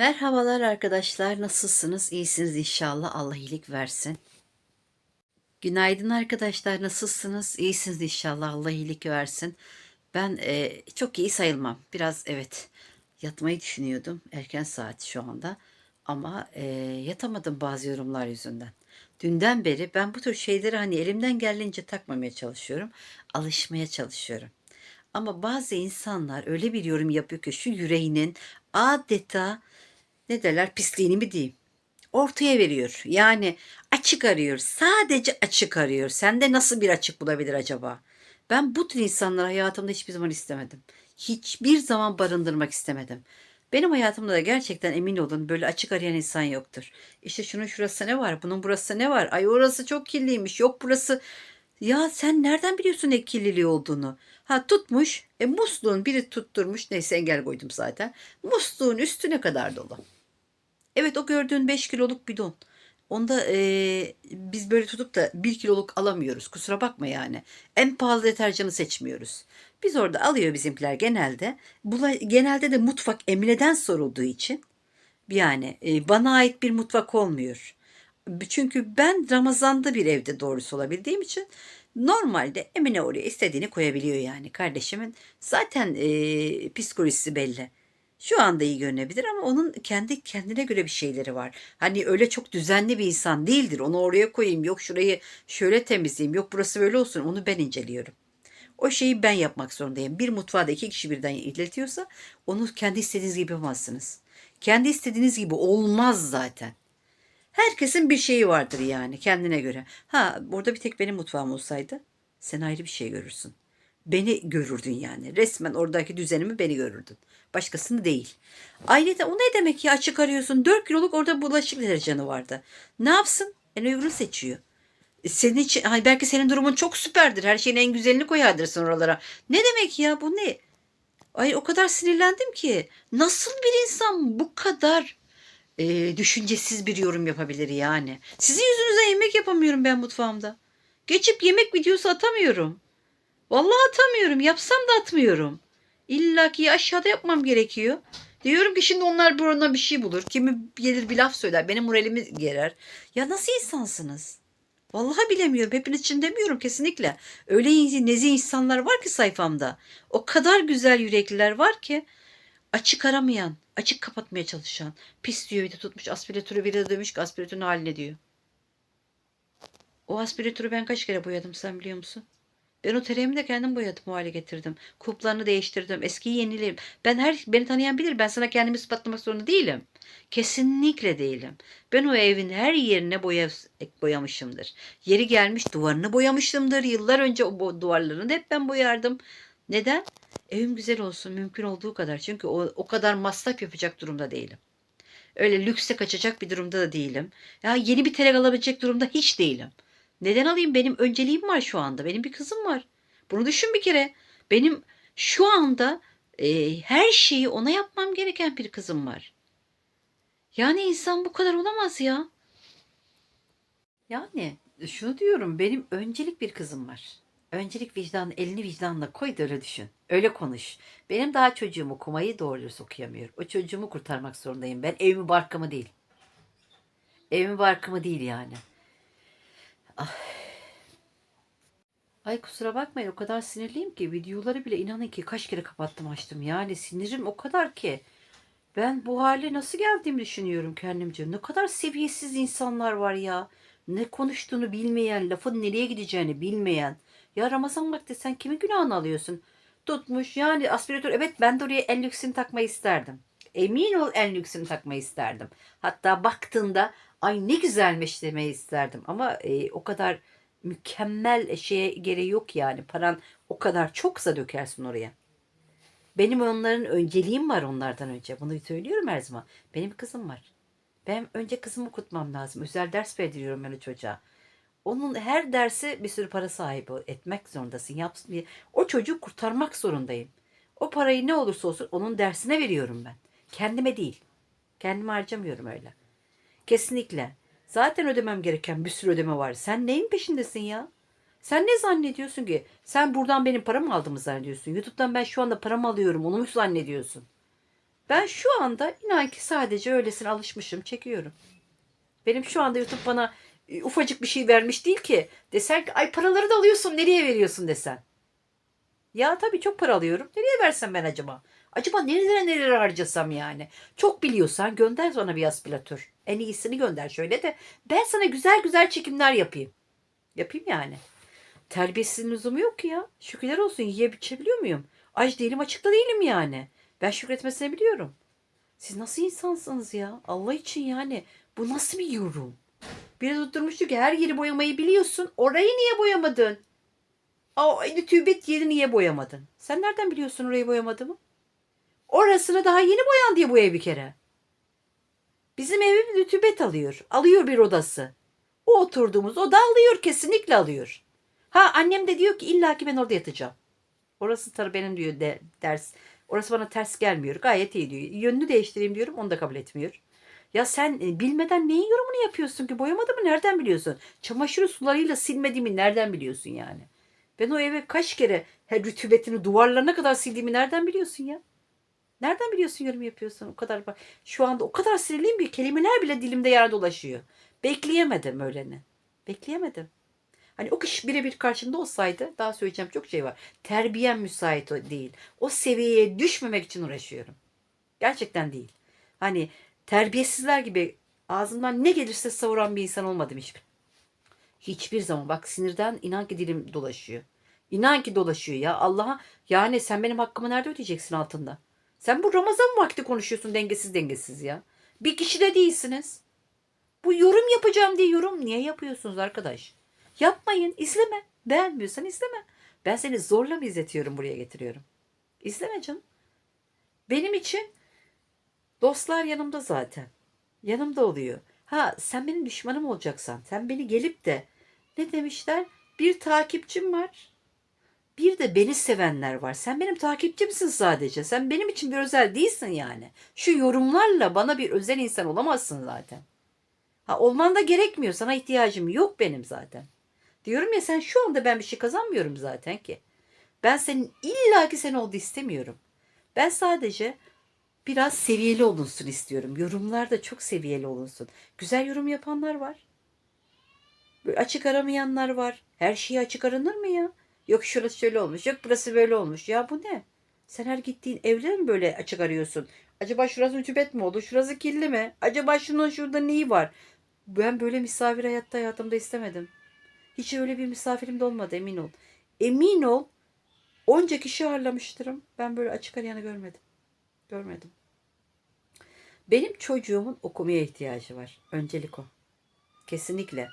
Merhabalar arkadaşlar. Nasılsınız? İyisiniz inşallah. Allah iyilik versin. Günaydın arkadaşlar. Nasılsınız? İyisiniz inşallah. Allah iyilik versin. Ben e, çok iyi sayılmam. Biraz evet yatmayı düşünüyordum. Erken saat şu anda. Ama e, yatamadım bazı yorumlar yüzünden. Dünden beri ben bu tür şeyleri hani elimden geldiğince takmamaya çalışıyorum. Alışmaya çalışıyorum. Ama bazı insanlar öyle bir yorum yapıyor ki şu yüreğinin adeta ne derler pisliğini mi diyeyim ortaya veriyor. Yani açık arıyor. Sadece açık arıyor. Sende nasıl bir açık bulabilir acaba? Ben bu tür insanları hayatımda hiçbir zaman istemedim. Hiçbir zaman barındırmak istemedim. Benim hayatımda da gerçekten emin olun böyle açık arayan insan yoktur. İşte şunun şurası ne var? Bunun burası ne var? Ay orası çok kirliymiş. Yok burası ya sen nereden biliyorsun ne kirliliği olduğunu? Ha tutmuş, e musluğun biri tutturmuş. Neyse engel koydum zaten. Musluğun üstüne kadar dolu. Evet o gördüğün 5 kiloluk bidon. Onda e, biz böyle tutup da 1 kiloluk alamıyoruz. Kusura bakma yani. En pahalı deterjanı seçmiyoruz. Biz orada alıyor bizimkiler genelde. Bula, genelde de mutfak Emine'den sorulduğu için yani e, bana ait bir mutfak olmuyor. Çünkü ben Ramazan'da bir evde doğrusu olabildiğim için normalde Emine oraya istediğini koyabiliyor yani. Kardeşimin zaten e, psikolojisi belli. Şu anda iyi görünebilir ama onun kendi kendine göre bir şeyleri var. Hani öyle çok düzenli bir insan değildir. Onu oraya koyayım, yok şurayı şöyle temizleyeyim, yok burası böyle olsun. Onu ben inceliyorum. O şeyi ben yapmak zorundayım. Bir mutfağı da iki kişi birden iletiyorsa onu kendi istediğiniz gibi yapamazsınız. Kendi istediğiniz gibi olmaz zaten. Herkesin bir şeyi vardır yani kendine göre. Ha burada bir tek benim mutfağım olsaydı sen ayrı bir şey görürsün. Beni görürdün yani. Resmen oradaki düzenimi beni görürdün. Başkasını değil. Ailede o ne demek ya açık arıyorsun. 4 kiloluk orada bulaşık deterjanı vardı. Ne yapsın? En uygun seçiyor. E, Senin için, ay belki senin durumun çok süperdir. Her şeyin en güzelini koyardırsın oralara. Ne demek ya bu ne? Ay o kadar sinirlendim ki. Nasıl bir insan bu kadar e, düşüncesiz bir yorum yapabilir yani? Sizin yüzünüze yemek yapamıyorum ben mutfağımda. Geçip yemek videosu atamıyorum. Vallahi atamıyorum. Yapsam da atmıyorum. İlla ki aşağıda yapmam gerekiyor. Diyorum ki şimdi onlar burana bir şey bulur. Kimi gelir bir laf söyler. Benim moralimi gerer. Ya nasıl insansınız? Vallahi bilemiyorum. Hepiniz için demiyorum kesinlikle. Öyle nezih insanlar var ki sayfamda. O kadar güzel yürekliler var ki açık aramayan, açık kapatmaya çalışan. Pis diyor bir de tutmuş aspiratörü bir de demiş ki aspiratörün haline diyor. O aspiratörü ben kaç kere boyadım sen biliyor musun? Ben o tereyimi de kendim boyadım o hale getirdim. Kulplarını değiştirdim. Eskiyi yenilerim. Ben her beni tanıyan bilir. Ben sana kendimi ispatlamak zorunda değilim. Kesinlikle değilim. Ben o evin her yerine boya, boyamışımdır. Yeri gelmiş duvarını boyamışımdır. Yıllar önce o duvarlarını da hep ben boyardım. Neden? Evim güzel olsun mümkün olduğu kadar. Çünkü o, o kadar masraf yapacak durumda değilim. Öyle lükse kaçacak bir durumda da değilim. Ya yeni bir terek alabilecek durumda hiç değilim. Neden alayım? Benim önceliğim var şu anda. Benim bir kızım var. Bunu düşün bir kere. Benim şu anda e, her şeyi ona yapmam gereken bir kızım var. Yani insan bu kadar olamaz ya. Yani şunu diyorum. Benim öncelik bir kızım var. Öncelik vicdan, elini vicdanla koy da öyle düşün. Öyle konuş. Benim daha çocuğum okumayı doğru dürüst okuyamıyor. O çocuğumu kurtarmak zorundayım. Ben evimi barkımı değil. Evimi barkımı değil yani. Ay kusura bakmayın o kadar sinirliyim ki videoları bile inanın ki kaç kere kapattım açtım. Yani sinirim o kadar ki ben bu hale nasıl geldiğimi düşünüyorum kendimce. Ne kadar seviyesiz insanlar var ya. Ne konuştuğunu bilmeyen, lafın nereye gideceğini bilmeyen. Ya Ramazan vakti sen kimin günahını alıyorsun? Tutmuş yani aspiratör evet ben de oraya en lüksünü takmayı isterdim. Emin ol en lüksünü takmayı isterdim. Hatta baktığında ay ne güzelmiş demeyi isterdim. Ama e, o kadar mükemmel şeye gereği yok yani. Paran o kadar çoksa dökersin oraya. Benim onların önceliğim var onlardan önce. Bunu söylüyorum her zaman. Benim kızım var. Ben önce kızımı okutmam lazım. Özel ders verdiriyorum ben o çocuğa. Onun her dersi bir sürü para sahibi etmek zorundasın. Yapsın diye. O çocuğu kurtarmak zorundayım. O parayı ne olursa olsun onun dersine veriyorum ben. Kendime değil. Kendime harcamıyorum öyle. Kesinlikle. Zaten ödemem gereken bir sürü ödeme var. Sen neyin peşindesin ya? Sen ne zannediyorsun ki? Sen buradan benim paramı aldığımı zannediyorsun. YouTube'dan ben şu anda paramı alıyorum. Onu mu zannediyorsun? Ben şu anda inan ki sadece öylesine alışmışım, çekiyorum. Benim şu anda YouTube bana e, ufacık bir şey vermiş değil ki. Desen ki ay paraları da alıyorsun nereye veriyorsun desen. Ya tabii çok para alıyorum. Nereye versem ben acaba? Acaba nerelere nerelere harcasam yani? Çok biliyorsan gönder bana bir aspiratör. En iyisini gönder şöyle de ben sana güzel güzel çekimler yapayım. Yapayım yani. Terbiyesizliğin lüzumu yok ki ya. Şükürler olsun yiyip içebiliyor muyum? Aç değilim açıkta değilim yani. Ben şükretmesini biliyorum. Siz nasıl insansınız ya? Allah için yani. Bu nasıl bir yorum? Biri tutturmuştu ki her yeri boyamayı biliyorsun. Orayı niye boyamadın? Aa, aynı tübet yeri niye boyamadın? Sen nereden biliyorsun orayı boyamadığımı? Orasını daha yeni boyan diye bu ev bir kere. Bizim evim rütubet alıyor. Alıyor bir odası. O oturduğumuz oda alıyor kesinlikle alıyor. Ha annem de diyor ki illa ki ben orada yatacağım. Orası tabii benim diyor de, ders. Orası bana ters gelmiyor. Gayet iyi diyor. Yönünü değiştireyim diyorum onu da kabul etmiyor. Ya sen e, bilmeden neyin yorumunu yapıyorsun ki? Boyamadı mı nereden biliyorsun? Çamaşır sularıyla silmediğimi nereden biliyorsun yani? Ben o eve kaç kere her rütubetini duvarlarına kadar sildiğimi nereden biliyorsun ya? Nereden biliyorsun yorum yapıyorsun? O kadar bak. Şu anda o kadar sinirliyim ki kelimeler bile dilimde yer dolaşıyor. Bekleyemedim öyleni. Bekleyemedim. Hani o kişi birebir karşımda olsaydı daha söyleyeceğim çok şey var. Terbiyem müsait değil. O seviyeye düşmemek için uğraşıyorum. Gerçekten değil. Hani terbiyesizler gibi ağzından ne gelirse savuran bir insan olmadım hiçbir. Hiçbir zaman bak sinirden inan ki dilim dolaşıyor. İnan ki dolaşıyor ya. Allah'a yani sen benim hakkımı nerede ödeyeceksin altında? Sen bu Ramazan vakti konuşuyorsun dengesiz dengesiz ya. Bir kişi de değilsiniz. Bu yorum yapacağım diye yorum niye yapıyorsunuz arkadaş? Yapmayın, izleme. Beğenmiyorsan izleme. Ben seni zorla mı izletiyorum buraya getiriyorum? İzleme canım. Benim için dostlar yanımda zaten. Yanımda oluyor. Ha sen benim düşmanım olacaksan, sen beni gelip de ne demişler? Bir takipçim var. Bir de beni sevenler var. Sen benim takipçimsin sadece. Sen benim için bir özel değilsin yani. Şu yorumlarla bana bir özel insan olamazsın zaten. Ha olman da gerekmiyor. Sana ihtiyacım yok benim zaten. Diyorum ya sen şu anda ben bir şey kazanmıyorum zaten ki. Ben senin illaki sen oldu istemiyorum. Ben sadece biraz seviyeli olunsun istiyorum. Yorumlarda çok seviyeli olunsun. Güzel yorum yapanlar var. Böyle açık aramayanlar var. Her şeyi açık aranır mı ya? Yok şurası şöyle olmuş. Yok burası böyle olmuş. Ya bu ne? Sen her gittiğin evde mi böyle açık arıyorsun? Acaba şurası ütübet mi oldu? Şurası kirli mi? Acaba şunun şurada neyi var? Ben böyle misafir hayatta hayatımda istemedim. Hiç öyle bir misafirim de olmadı emin ol. Emin ol onca kişi ağırlamıştırım. Ben böyle açık arayanı görmedim. Görmedim. Benim çocuğumun okumaya ihtiyacı var. Öncelik o. Kesinlikle.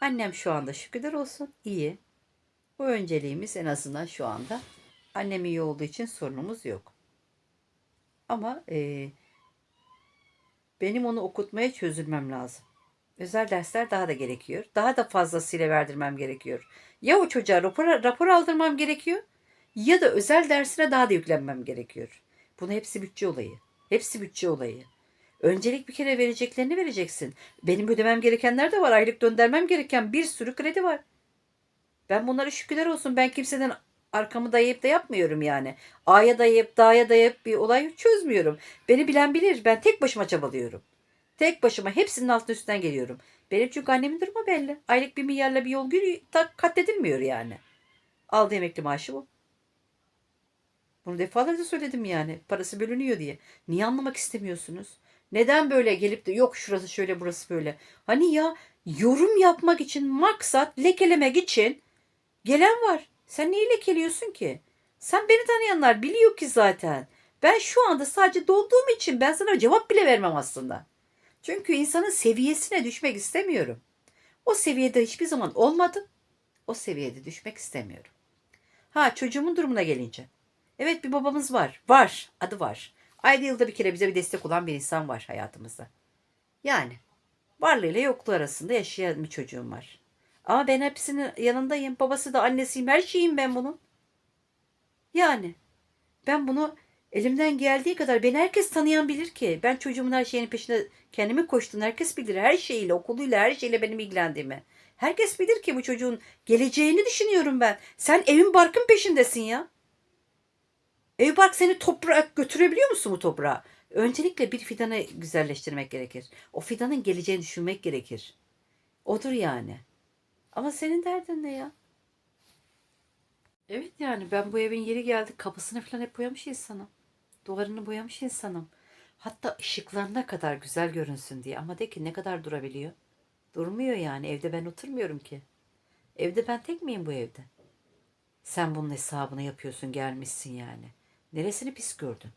Annem şu anda şükürler olsun iyi. Bu önceliğimiz en azından şu anda. Annem iyi olduğu için sorunumuz yok. Ama e, benim onu okutmaya çözülmem lazım. Özel dersler daha da gerekiyor. Daha da fazlasıyla verdirmem gerekiyor. Ya o çocuğa rapor, rapor aldırmam gerekiyor ya da özel dersine daha da yüklenmem gerekiyor. Bunu hepsi bütçe olayı. Hepsi bütçe olayı. Öncelik bir kere vereceklerini vereceksin. Benim ödemem gerekenler de var. Aylık göndermem gereken bir sürü kredi var. Ben bunlara şükürler olsun. Ben kimseden arkamı dayayıp da yapmıyorum yani. A'ya dayayıp, D'ya dayayıp bir olay çözmüyorum. Beni bilen bilir. Ben tek başıma çabalıyorum. Tek başıma hepsinin altına üstten geliyorum. Benim çünkü annemin durumu belli. Aylık bir milyarla bir yol günü katledilmiyor yani. Aldığı emekli maaşı bu. Bunu defalarca söyledim yani. Parası bölünüyor diye. Niye anlamak istemiyorsunuz? Neden böyle gelip de yok şurası şöyle burası böyle. Hani ya yorum yapmak için maksat lekelemek için gelen var. Sen neyi lekeliyorsun ki? Sen beni tanıyanlar biliyor ki zaten. Ben şu anda sadece dolduğum için ben sana cevap bile vermem aslında. Çünkü insanın seviyesine düşmek istemiyorum. O seviyede hiçbir zaman olmadım. O seviyede düşmek istemiyorum. Ha çocuğumun durumuna gelince. Evet bir babamız var. Var. Adı var. Ayda yılda bir kere bize bir destek olan bir insan var hayatımızda. Yani varlığıyla yokluğu arasında yaşayan bir çocuğum var. Ama ben hepsinin yanındayım. Babası da annesiyim. Her şeyim ben bunun. Yani ben bunu elimden geldiği kadar beni herkes tanıyan bilir ki. Ben çocuğumun her şeyinin peşinde kendimi koştuğunu herkes bilir. Her şeyiyle, okuluyla, her şeyle benim ilgilendiğimi. Herkes bilir ki bu çocuğun geleceğini düşünüyorum ben. Sen evin barkın peşindesin ya. Ev bark seni toprağa götürebiliyor musun bu toprağa? Öncelikle bir fidanı güzelleştirmek gerekir. O fidanın geleceğini düşünmek gerekir. Odur yani. Ama senin derdin ne ya? Evet yani ben bu evin yeri geldi kapısını falan hep boyamış insanım. Duvarını boyamış insanım. Hatta ışıklarına kadar güzel görünsün diye. Ama de ki ne kadar durabiliyor? Durmuyor yani. Evde ben oturmuyorum ki. Evde ben tek miyim bu evde? Sen bunun hesabını yapıyorsun gelmişsin yani. Neresini pis gördün?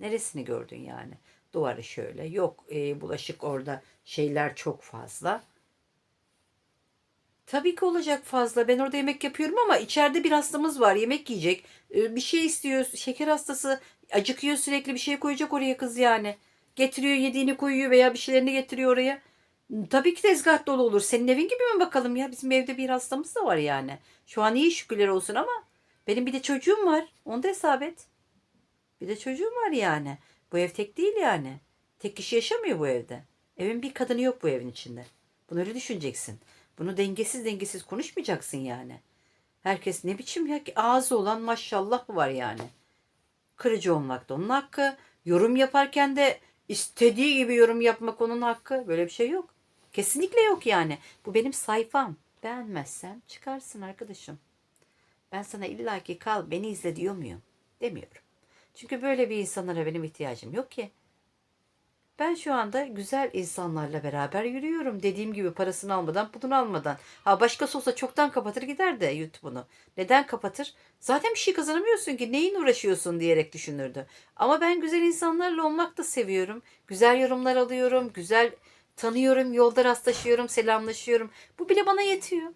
Neresini gördün yani? Duvarı şöyle. Yok e, bulaşık orada şeyler çok fazla. Tabii ki olacak fazla. Ben orada yemek yapıyorum ama içeride bir hastamız var. Yemek yiyecek. Ee, Bir şey istiyor. Şeker hastası. Acıkıyor sürekli bir şey koyacak oraya kız yani. Getiriyor yediğini koyuyor veya bir şeylerini getiriyor oraya. Tabii ki tezgah dolu olur. Senin evin gibi mi bakalım ya? Bizim evde bir hastamız da var yani. Şu an iyi şükürler olsun ama benim bir de çocuğum var. Onu da hesap et. Bir de çocuğum var yani. Bu ev tek değil yani. Tek kişi yaşamıyor bu evde. Evin bir kadını yok bu evin içinde. Bunu öyle düşüneceksin. Bunu dengesiz dengesiz konuşmayacaksın yani. Herkes ne biçim ya ki ağzı olan maşallah var yani. Kırıcı olmak da onun hakkı. Yorum yaparken de istediği gibi yorum yapmak onun hakkı. Böyle bir şey yok. Kesinlikle yok yani. Bu benim sayfam. Beğenmezsen çıkarsın arkadaşım. Ben sana illaki kal beni izle diyor muyum? Demiyorum. Çünkü böyle bir insanlara benim ihtiyacım yok ki. Ben şu anda güzel insanlarla beraber yürüyorum. Dediğim gibi parasını almadan, pulunu almadan. Ha başkası olsa çoktan kapatır gider de YouTube'unu. Neden kapatır? Zaten bir şey kazanamıyorsun ki. Neyin uğraşıyorsun diyerek düşünürdü. Ama ben güzel insanlarla olmak da seviyorum. Güzel yorumlar alıyorum. Güzel tanıyorum. Yolda rastlaşıyorum. Selamlaşıyorum. Bu bile bana yetiyor.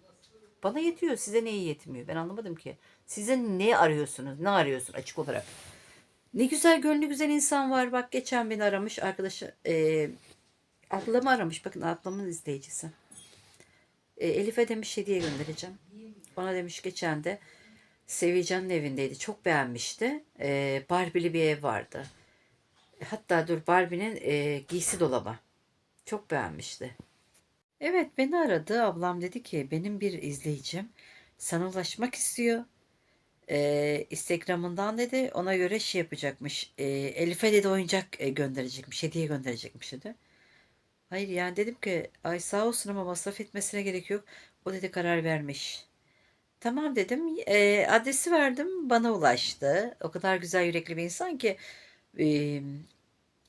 Bana yetiyor. Size neyi yetmiyor? Ben anlamadım ki. Size ne arıyorsunuz? Ne arıyorsun açık olarak? Ne güzel gönlü güzel insan var. Bak geçen beni aramış arkadaşı. E, ablamı aramış. Bakın ablamın izleyicisi. E, Elif'e demiş hediye göndereceğim. Bana demiş geçen de Sevican'ın evindeydi. Çok beğenmişti. E, Barbie'li bir ev vardı. Hatta dur Barbie'nin e, giysi dolabı. Çok beğenmişti. Evet beni aradı. Ablam dedi ki benim bir izleyicim sana ulaşmak istiyor. Ee, Instagram'ından dedi ona göre şey yapacakmış. Ee, Elif'e dedi oyuncak e, gönderecekmiş. Hediye gönderecekmiş dedi. Hayır yani dedim ki ay sağ olsun ama masraf etmesine gerek yok. O dedi karar vermiş. Tamam dedim. Ee, adresi verdim. Bana ulaştı. O kadar güzel yürekli bir insan ki e,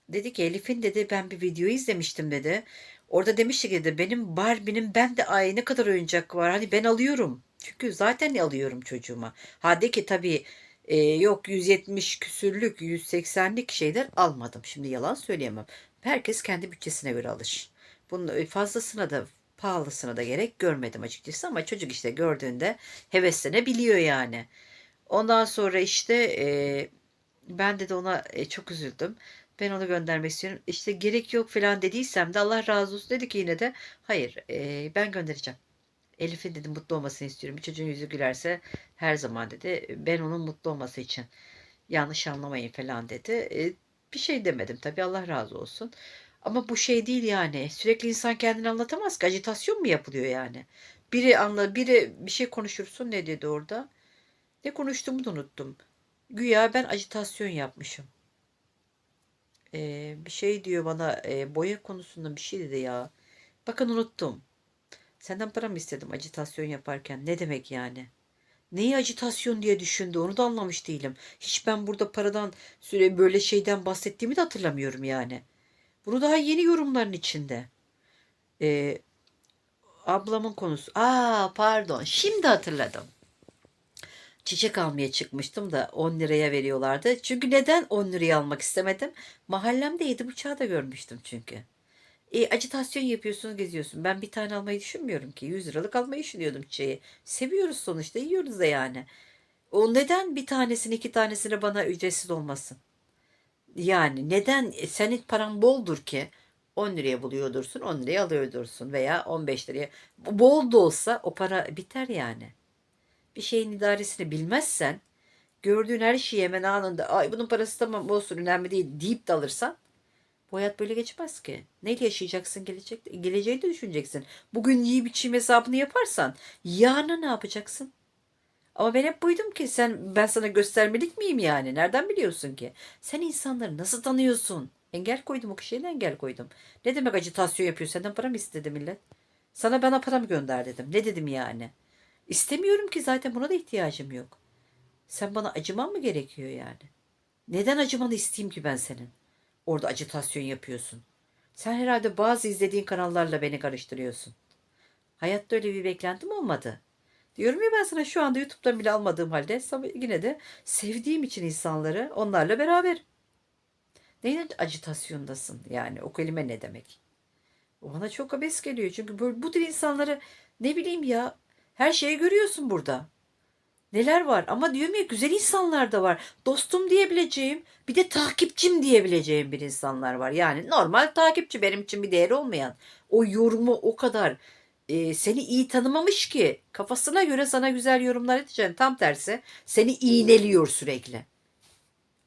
dedi ki Elif'in dedi ben bir video izlemiştim dedi. Orada demişti dedi benim Barbie'nin ben de ay ne kadar oyuncak var. Hani ben alıyorum. Çünkü zaten alıyorum çocuğuma. Ha de ki tabii e, yok 170 küsürlük 180'lik şeyler almadım. Şimdi yalan söyleyemem. Herkes kendi bütçesine göre alır. Bunun fazlasına da pahalısına da gerek görmedim açıkçası ama çocuk işte gördüğünde heveslenebiliyor yani. Ondan sonra işte e, ben de ona e, çok üzüldüm. Ben onu göndermek istiyorum. İşte gerek yok falan dediysem de Allah razı olsun dedi ki yine de hayır e, ben göndereceğim. Elif'in dedim mutlu olmasını istiyorum. Bir çocuğun yüzü gülerse her zaman dedi. Ben onun mutlu olması için yanlış anlamayın falan dedi. E, bir şey demedim tabii Allah razı olsun. Ama bu şey değil yani. Sürekli insan kendini anlatamaz ki. Ajitasyon mu yapılıyor yani? Biri anla, biri bir şey konuşursun ne dedi orada? Ne konuştuğumu da unuttum. Güya ben ajitasyon yapmışım. Ee, bir şey diyor bana e, boya konusunda bir şey dedi ya. Bakın unuttum. Senden para mı istedim ajitasyon yaparken? Ne demek yani? Neyi ajitasyon diye düşündü onu da anlamış değilim. Hiç ben burada paradan süre böyle şeyden bahsettiğimi de hatırlamıyorum yani. Bunu daha yeni yorumların içinde. Ee, ablamın konusu. Aa pardon şimdi hatırladım. Çiçek almaya çıkmıştım da 10 liraya veriyorlardı. Çünkü neden 10 liraya almak istemedim? Mahallemde 7,5'a da görmüştüm çünkü. E, acitasyon yapıyorsun, geziyorsun. Ben bir tane almayı düşünmüyorum ki. 100 liralık almayı düşünüyordum çiçeği. Seviyoruz sonuçta, yiyoruz da yani. O neden bir tanesini, iki tanesini bana ücretsiz olmasın? Yani neden E, senin paran boldur ki 10 liraya buluyordursun, 10 liraya alıyordursun veya 15 liraya. Bol da olsa o para biter yani. Bir şeyin idaresini bilmezsen gördüğün her şeyi hemen anında ay bunun parası tamam olsun önemli değil deyip de alırsan bu hayat böyle geçmez ki. Neyle yaşayacaksın gelecek, geleceği de düşüneceksin. Bugün yiyip içeyim hesabını yaparsan yarına ne yapacaksın? Ama ben hep buydum ki sen ben sana göstermelik miyim yani? Nereden biliyorsun ki? Sen insanları nasıl tanıyorsun? Engel koydum o kişiye engel koydum. Ne demek acitasyon yapıyor? Senden para mı istedi millet? Sana bana para mı gönder dedim. Ne dedim yani? İstemiyorum ki zaten buna da ihtiyacım yok. Sen bana acıman mı gerekiyor yani? Neden acımanı isteyeyim ki ben senin? Orada acitasyon yapıyorsun. Sen herhalde bazı izlediğin kanallarla beni karıştırıyorsun. Hayatta öyle bir beklentim olmadı. Diyorum ya ben sana şu anda YouTube'dan bile almadığım halde yine de sevdiğim için insanları onlarla beraber. Neyin acitasyondasın yani o kelime ne demek? O bana çok abes geliyor çünkü böyle bu tür insanları ne bileyim ya her şeyi görüyorsun burada. Neler var ama diyorum ya güzel insanlar da var. Dostum diyebileceğim bir de takipçim diyebileceğim bir insanlar var. Yani normal takipçi benim için bir değeri olmayan. O yorumu o kadar e, seni iyi tanımamış ki kafasına göre sana güzel yorumlar edeceğim. Tam tersi seni iğneliyor sürekli.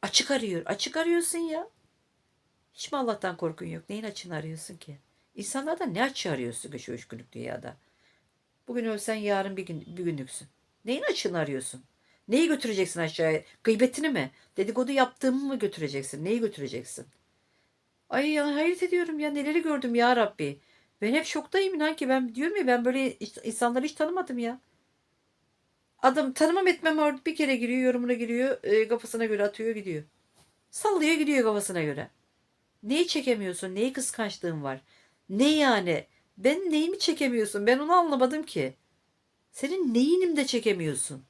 Açık arıyor. Açık arıyorsun ya. Hiç mi Allah'tan korkun yok? Neyin açığını arıyorsun ki? İnsanlardan ne açığı arıyorsun ki şu üç günlük dünyada? Bugün ölsen yarın bir, gün, bir günlüksün. Neyin açığını arıyorsun? Neyi götüreceksin aşağıya? Gıybetini mi? Dedikodu yaptığımı mı götüreceksin? Neyi götüreceksin? Ay ya hayret ediyorum ya neleri gördüm ya Rabbi. Ben hep şoktayım inan ki ben diyorum ya ben böyle insanları hiç tanımadım ya. Adam tanımam etmem orada bir kere giriyor yorumuna giriyor e, kafasına göre atıyor gidiyor. Sallıyor gidiyor kafasına göre. Neyi çekemiyorsun? Neyi kıskançlığın var? Ne yani? Ben neyimi çekemiyorsun? Ben onu anlamadım ki. Senin neyinim de çekemiyorsun?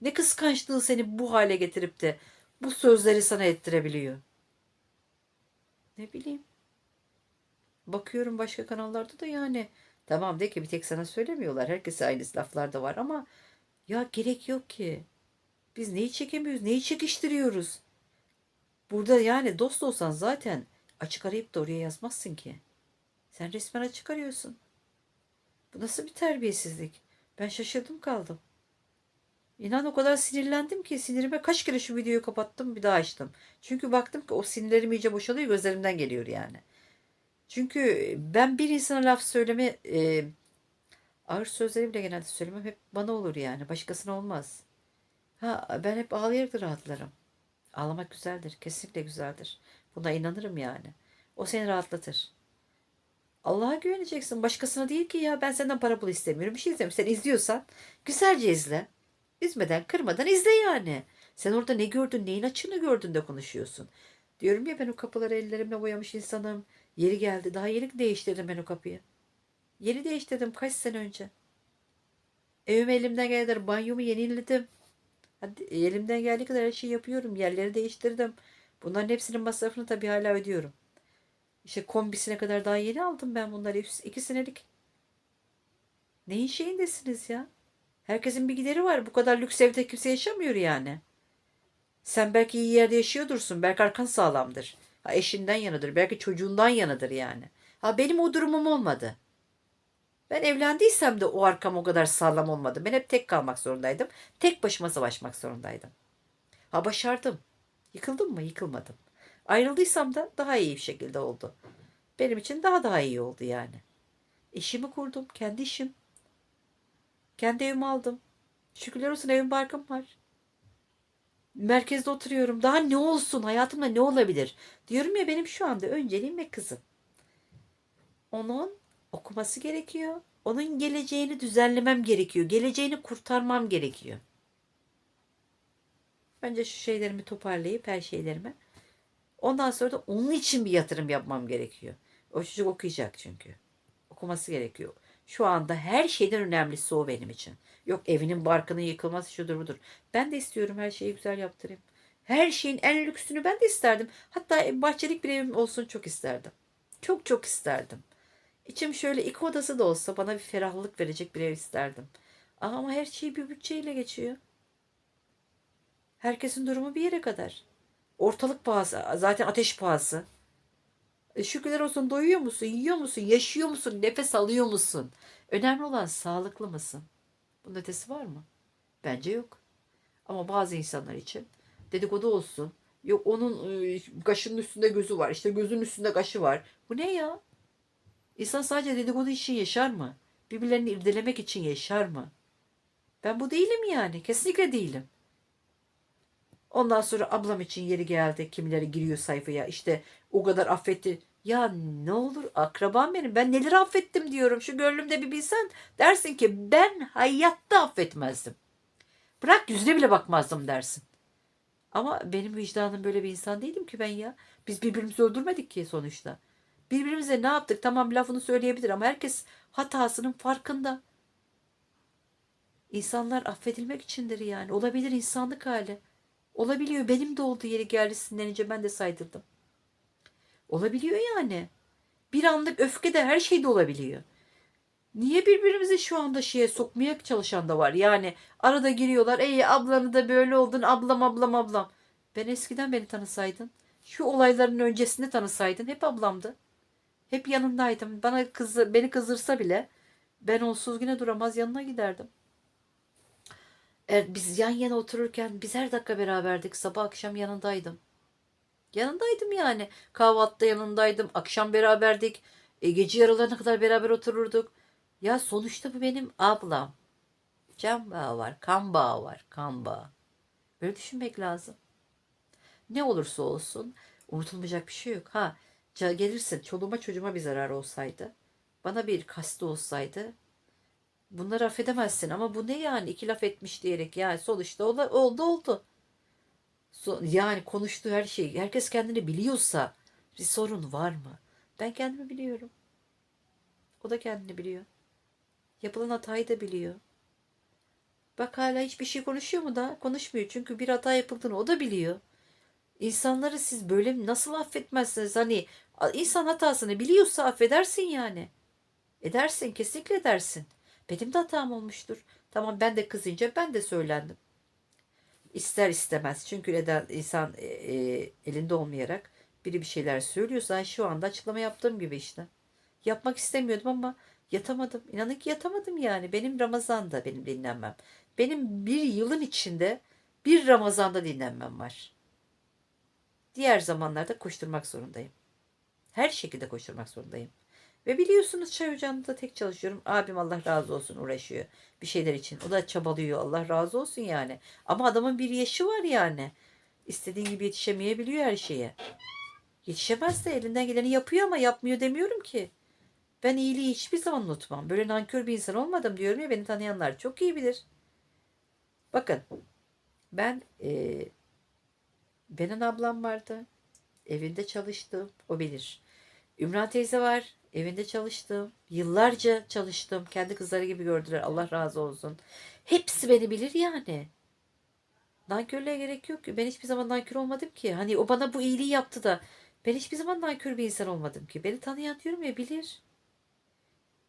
Ne kıskançlığı seni bu hale getirip de bu sözleri sana ettirebiliyor? Ne bileyim. Bakıyorum başka kanallarda da yani. Tamam de ki bir tek sana söylemiyorlar. Herkese aynı laflar var ama ya gerek yok ki. Biz neyi çekemiyoruz? Neyi çekiştiriyoruz? Burada yani dost olsan zaten açık arayıp da oraya yazmazsın ki. Sen resmen açık arıyorsun. Bu nasıl bir terbiyesizlik? Ben şaşırdım kaldım. İnan o kadar sinirlendim ki sinirime kaç kere şu videoyu kapattım bir daha açtım. Çünkü baktım ki o sinirlerim iyice boşalıyor gözlerimden geliyor yani. Çünkü ben bir insana laf söyleme e, ağır sözleri bile genelde söylemem hep bana olur yani başkasına olmaz. Ha ben hep ağlayarak rahatlarım. Ağlamak güzeldir kesinlikle güzeldir. Buna inanırım yani. O seni rahatlatır. Allah'a güveneceksin. Başkasına değil ki ya ben senden para pul istemiyorum. Bir şey istemiyorum. Sen izliyorsan güzelce izle. Üzmeden kırmadan izle yani. Sen orada ne gördün neyin açığını gördün de konuşuyorsun. Diyorum ya ben o kapıları ellerimle boyamış insanım. Yeri geldi. Daha yeni değiştirdim ben o kapıyı. Yeni değiştirdim kaç sene önce. Evime elimden geldiği kadar banyomu yeniledim. Hadi, elimden geldiği kadar her şeyi yapıyorum. Yerleri değiştirdim. Bunların hepsinin masrafını tabii hala ödüyorum. İşte kombisine kadar daha yeni aldım ben bunları. İki- senelik. Neyin şeyindesiniz ya? Herkesin bir gideri var. Bu kadar lüks evde kimse yaşamıyor yani. Sen belki iyi yerde yaşıyordursun. Belki arkan sağlamdır. Ha, eşinden yanıdır. Belki çocuğundan yanıdır yani. Ha, benim o durumum olmadı. Ben evlendiysem de o arkam o kadar sağlam olmadı. Ben hep tek kalmak zorundaydım. Tek başıma savaşmak zorundaydım. Ha başardım. Yıkıldım mı? Yıkılmadım. Ayrıldıysam da daha iyi bir şekilde oldu. Benim için daha daha iyi oldu yani. İşimi kurdum. Kendi işim. Kendi evimi aldım. Şükürler olsun evim barkım var. Merkezde oturuyorum. Daha ne olsun? Hayatımda ne olabilir? Diyorum ya benim şu anda önceliğim ve kızım. Onun okuması gerekiyor. Onun geleceğini düzenlemem gerekiyor. Geleceğini kurtarmam gerekiyor. Önce şu şeylerimi toparlayıp her şeylerimi. Ondan sonra da onun için bir yatırım yapmam gerekiyor. O çocuk okuyacak çünkü. Okuması gerekiyor. Şu anda her şeyden önemlisi o benim için. Yok evinin barkının yıkılması şudur budur. Ben de istiyorum her şeyi güzel yaptırayım. Her şeyin en lüksünü ben de isterdim. Hatta bahçelik bir evim olsun çok isterdim. Çok çok isterdim. İçim şöyle iki odası da olsa bana bir ferahlık verecek bir ev isterdim. Ama her şey bir bütçeyle geçiyor. Herkesin durumu bir yere kadar. Ortalık pahası, zaten ateş pahası. E, şükürler olsun doyuyor musun, yiyor musun, yaşıyor musun, nefes alıyor musun? Önemli olan sağlıklı mısın? Bunun ötesi var mı? Bence yok. Ama bazı insanlar için dedikodu olsun. Yok onun e, kaşının üstünde gözü var. işte gözün üstünde kaşı var. Bu ne ya? İnsan sadece dedikodu için yaşar mı? Birbirlerini irdelemek için yaşar mı? Ben bu değilim yani. Kesinlikle değilim. Ondan sonra ablam için yeri geldi. Kimileri giriyor sayfaya. İşte o kadar affetti. Ya ne olur akrabam benim. Ben neleri affettim diyorum. Şu gönlümde bir bilsen dersin ki ben hayatta affetmezdim. Bırak yüzüne bile bakmazdım dersin. Ama benim vicdanım böyle bir insan değilim ki ben ya. Biz birbirimizi öldürmedik ki sonuçta. Birbirimize ne yaptık? Tamam lafını söyleyebilir ama herkes hatasının farkında. İnsanlar affedilmek içindir yani. Olabilir insanlık hali. Olabiliyor. Benim de olduğu yeri geldi sinirlenince ben de saydırdım. Olabiliyor yani. Bir anlık öfke de her şeyde olabiliyor. Niye birbirimizi şu anda şeye sokmaya çalışan da var? Yani arada giriyorlar. Ey ablanı da böyle oldun. Ablam ablam ablam. Ben eskiden beni tanısaydın. Şu olayların öncesinde tanısaydın. Hep ablamdı. Hep yanındaydım. Bana kızı, beni kızdırsa bile ben onsuz yine duramaz yanına giderdim. Er, biz yan yana otururken biz her dakika beraberdik. Sabah akşam yanındaydım. Yanındaydım yani. Kahvaltıda yanındaydım. Akşam beraberdik. E, gece yarılarına kadar beraber otururduk. Ya sonuçta bu benim ablam. Can bağı var, kan bağı var, kan bağı. Böyle düşünmek lazım. Ne olursa olsun unutulmayacak bir şey yok. Ha gelirsin çoluğuma çocuğuma bir zarar olsaydı, bana bir kastı olsaydı bunları affedemezsin ama bu ne yani iki laf etmiş diyerek yani sonuçta oldu oldu. So- yani konuştuğu her şey herkes kendini biliyorsa bir sorun var mı? Ben kendimi biliyorum. O da kendini biliyor. Yapılan hatayı da biliyor. Bak hala hiçbir şey konuşuyor mu da? Konuşmuyor. Çünkü bir hata yapıldığını o da biliyor. İnsanları siz böyle nasıl affetmezsiniz? Hani insan hatasını biliyorsa affedersin yani. Edersin, kesinlikle edersin. Benim de hatam olmuştur. Tamam ben de kızınca ben de söylendim. İster istemez. Çünkü neden insan e, e, elinde olmayarak biri bir şeyler söylüyorsa şu anda açıklama yaptığım gibi işte. Yapmak istemiyordum ama yatamadım. İnanın ki yatamadım yani. Benim Ramazan'da benim dinlenmem. Benim bir yılın içinde bir Ramazan'da dinlenmem var. Diğer zamanlarda koşturmak zorundayım. Her şekilde koşturmak zorundayım. Ve biliyorsunuz çay ocağında da tek çalışıyorum. Abim Allah razı olsun uğraşıyor bir şeyler için. O da çabalıyor Allah razı olsun yani. Ama adamın bir yaşı var yani. İstediğin gibi yetişemeyebiliyor her şeye. Yetişemez de elinden geleni yapıyor ama yapmıyor demiyorum ki. Ben iyiliği hiçbir zaman unutmam. Böyle nankör bir insan olmadım diyorum ya beni tanıyanlar çok iyi bilir. Bakın ben e, Benan ablam vardı. Evinde çalıştım. O bilir. Ümran teyze var. Evinde çalıştım. Yıllarca çalıştım. Kendi kızları gibi gördüler. Allah razı olsun. Hepsi beni bilir yani. Nankörlüğe gerek yok ki. Ben hiçbir zaman nankör olmadım ki. Hani o bana bu iyiliği yaptı da. Ben hiçbir zaman nankör bir insan olmadım ki. Beni tanıyan diyorum ya bilir.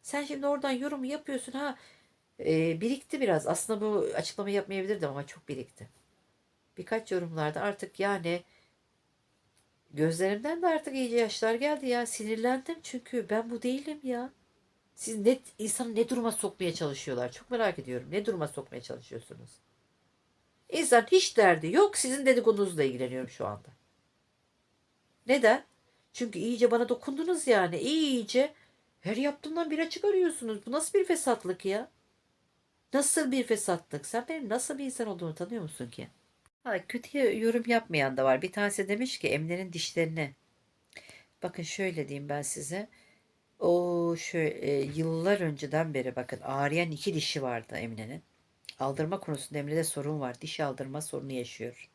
Sen şimdi oradan yorum yapıyorsun ha. e, birikti biraz. Aslında bu açıklama yapmayabilirdim ama çok birikti. Birkaç yorumlarda artık yani gözlerimden de artık iyice yaşlar geldi ya. Sinirlendim çünkü ben bu değilim ya. Siz ne, insanı ne duruma sokmaya çalışıyorlar? Çok merak ediyorum. Ne duruma sokmaya çalışıyorsunuz? İnsan hiç derdi yok. Sizin dedikodunuzla ilgileniyorum şu anda. Neden? Çünkü iyice bana dokundunuz yani. İyice her yaptığımdan bire çıkarıyorsunuz. Bu nasıl bir fesatlık ya? Nasıl bir fesatlık? Sen benim nasıl bir insan olduğumu tanıyor musun ki? Ha, kötü yorum yapmayan da var. Bir tanesi demiş ki Emine'nin dişlerini. Bakın şöyle diyeyim ben size. O şöyle yıllar önceden beri bakın ağrıyan iki dişi vardı Emine'nin. Aldırma konusunda Emine'de sorun var. Diş aldırma sorunu yaşıyor.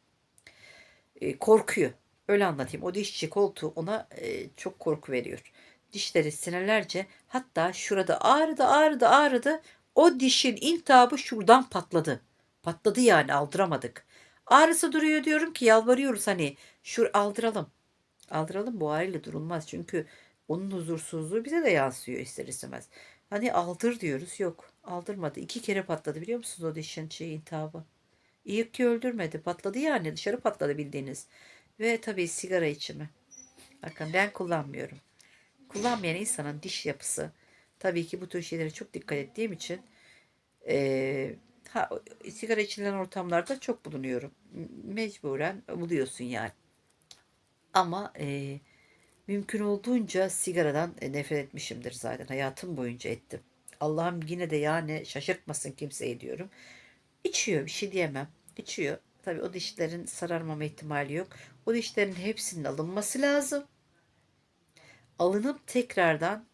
E, korkuyor. Öyle anlatayım. O dişçi koltuğu ona e, çok korku veriyor. Dişleri senelerce hatta şurada ağrıdı ağrıdı ağrıdı. O dişin iltihabı şuradan patladı. Patladı yani aldıramadık. Ağrısı duruyor diyorum ki yalvarıyoruz hani şur aldıralım. Aldıralım bu ağrıyla durulmaz. Çünkü onun huzursuzluğu bize de yansıyor ister istemez. Hani aldır diyoruz yok aldırmadı. İki kere patladı biliyor musunuz o dişin şey iltihabı. İyi ki öldürmedi patladı yani dışarı patladı bildiğiniz. Ve tabii sigara içimi. Bakın ben kullanmıyorum. Kullanmayan insanın diş yapısı tabii ki bu tür şeylere çok dikkat ettiğim için eee, ha, sigara içilen ortamlarda çok bulunuyorum. Mecburen buluyorsun yani. Ama eee, mümkün olduğunca sigaradan e, nefret etmişimdir zaten. Hayatım boyunca ettim. Allah'ım yine de yani şaşırtmasın kimseyi diyorum. İçiyor bir şey diyemem. İçiyor. Tabii o dişlerin sararmama ihtimali yok. O dişlerin hepsinin alınması lazım. Alınıp tekrardan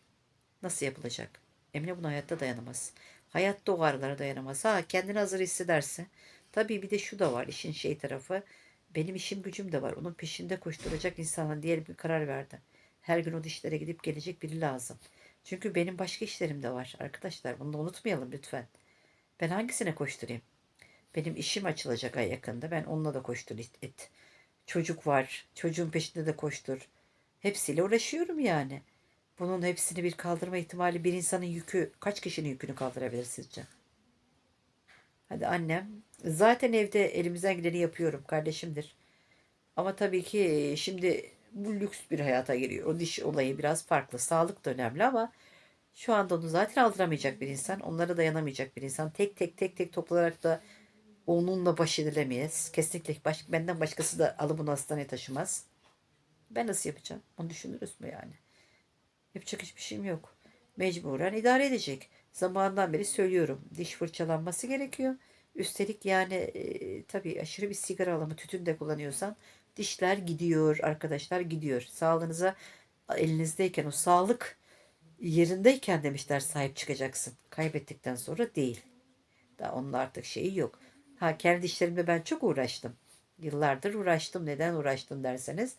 nasıl yapılacak? Emine buna hayatta dayanamaz. Hayatta o ağrılara dayanamaz. Ha kendini hazır hissederse. Tabii bir de şu da var işin şey tarafı. Benim işim gücüm de var. Onun peşinde koşturacak insanın diğer bir karar verdi. Her gün o dişlere gidip gelecek biri lazım. Çünkü benim başka işlerim de var arkadaşlar. Bunu da unutmayalım lütfen. Ben hangisine koşturayım? Benim işim açılacak ay yakında. Ben onunla da koştur et. Çocuk var. Çocuğun peşinde de koştur. Hepsiyle uğraşıyorum yani. Bunun hepsini bir kaldırma ihtimali bir insanın yükü kaç kişinin yükünü kaldırabilir sizce? Hadi annem. Zaten evde elimizden geleni yapıyorum. Kardeşimdir. Ama tabii ki şimdi bu lüks bir hayata giriyor. O diş olayı biraz farklı. Sağlık da önemli ama şu anda onu zaten aldıramayacak bir insan. Onlara dayanamayacak bir insan. Tek tek tek tek toplanarak da onunla baş edilemeyiz. Kesinlikle baş, benden başkası da alıp bunu hastaneye taşımaz. Ben nasıl yapacağım? Onu düşünürüz mü yani? Yapacak hiçbir şeyim yok. Mecburen idare edecek. Zamandan beri söylüyorum. Diş fırçalanması gerekiyor. Üstelik yani e, tabii aşırı bir sigara alımı tütün de kullanıyorsan dişler gidiyor arkadaşlar gidiyor. Sağlığınıza elinizdeyken o sağlık yerindeyken demişler sahip çıkacaksın. Kaybettikten sonra değil. Daha onun artık şeyi yok. Ha kendi dişlerimle ben çok uğraştım. Yıllardır uğraştım. Neden uğraştım derseniz.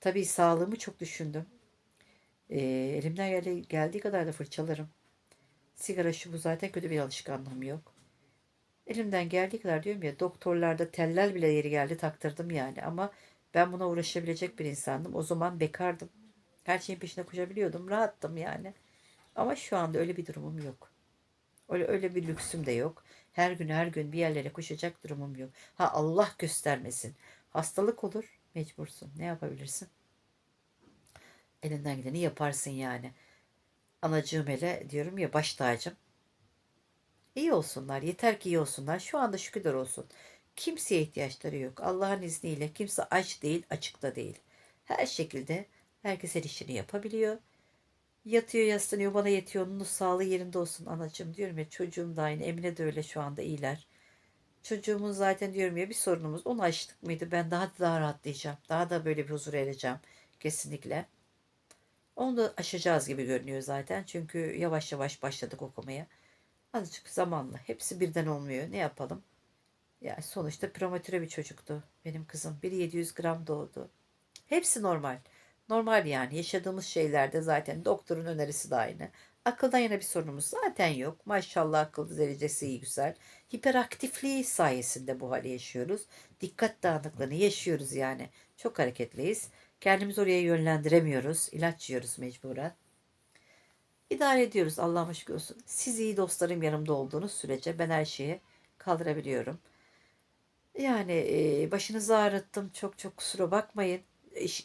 Tabii sağlığımı çok düşündüm. Ee, elimden geldiği, geldiği kadar da fırçalarım. Sigara şu bu zaten kötü bir alışkanlığım yok. Elimden geldiği kadar diyorum ya doktorlarda teller bile yeri geldi taktırdım yani ama ben buna uğraşabilecek bir insandım. O zaman bekardım. Her şeyin peşine koşabiliyordum. Rahattım yani. Ama şu anda öyle bir durumum yok. Öyle, öyle bir lüksüm de yok. Her gün her gün bir yerlere koşacak durumum yok. Ha Allah göstermesin. Hastalık olur. Mecbursun. Ne yapabilirsin? Elinden gideni yaparsın yani. Anacığım hele diyorum ya baş tacım. İyi olsunlar. Yeter ki iyi olsunlar. Şu anda şükürler olsun. Kimseye ihtiyaçları yok. Allah'ın izniyle kimse aç değil, açıkta değil. Her şekilde herkes her işini yapabiliyor. Yatıyor, yaslanıyor, bana yetiyor. Onun sağlığı yerinde olsun anacığım diyorum ya. Çocuğum da aynı. Emine de öyle şu anda iyiler. Çocuğumun zaten diyorum ya bir sorunumuz. Onu açtık mıydı? Ben daha daha rahatlayacağım. Daha da böyle bir huzur ereceğim. Kesinlikle. Onu da aşacağız gibi görünüyor zaten. Çünkü yavaş yavaş başladık okumaya. Azıcık zamanla. Hepsi birden olmuyor. Ne yapalım? Yani sonuçta prematüre bir çocuktu benim kızım. Biri 700 gram doğdu. Hepsi normal. Normal yani. Yaşadığımız şeylerde zaten doktorun önerisi de aynı. Akıldan yana bir sorunumuz zaten yok. Maşallah akıl derecesi iyi güzel. Hiperaktifliği sayesinde bu hali yaşıyoruz. Dikkat dağınıklığını yaşıyoruz yani. Çok hareketliyiz. Kendimizi oraya yönlendiremiyoruz. İlaç yiyoruz mecburen. İdare ediyoruz Allah'a şükür olsun. Siz iyi dostlarım yanımda olduğunuz sürece ben her şeyi kaldırabiliyorum. Yani başınızı ağrıttım. Çok çok kusura bakmayın.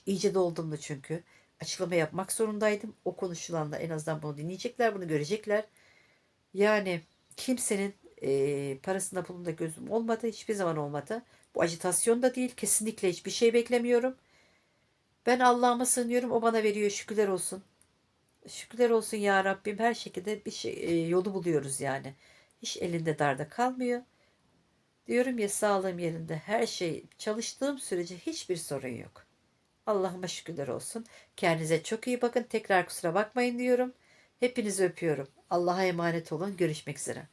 İyice doldum da çünkü. Açıklama yapmak zorundaydım. O konuşulanlar en azından bunu dinleyecekler, bunu görecekler. Yani kimsenin e, parasında pulunda gözüm olmadı. Hiçbir zaman olmadı. Bu ajitasyon da değil. Kesinlikle hiçbir şey beklemiyorum. Ben Allah'ıma sığınıyorum. O bana veriyor. Şükürler olsun. Şükürler olsun ya Rabbim. Her şekilde bir şey e, yolu buluyoruz yani. Hiç elinde darda kalmıyor. Diyorum ya sağlığım yerinde. Her şey çalıştığım sürece hiçbir sorun yok. Allah'ıma şükürler olsun. Kendinize çok iyi bakın. Tekrar kusura bakmayın diyorum. Hepinizi öpüyorum. Allah'a emanet olun. Görüşmek üzere.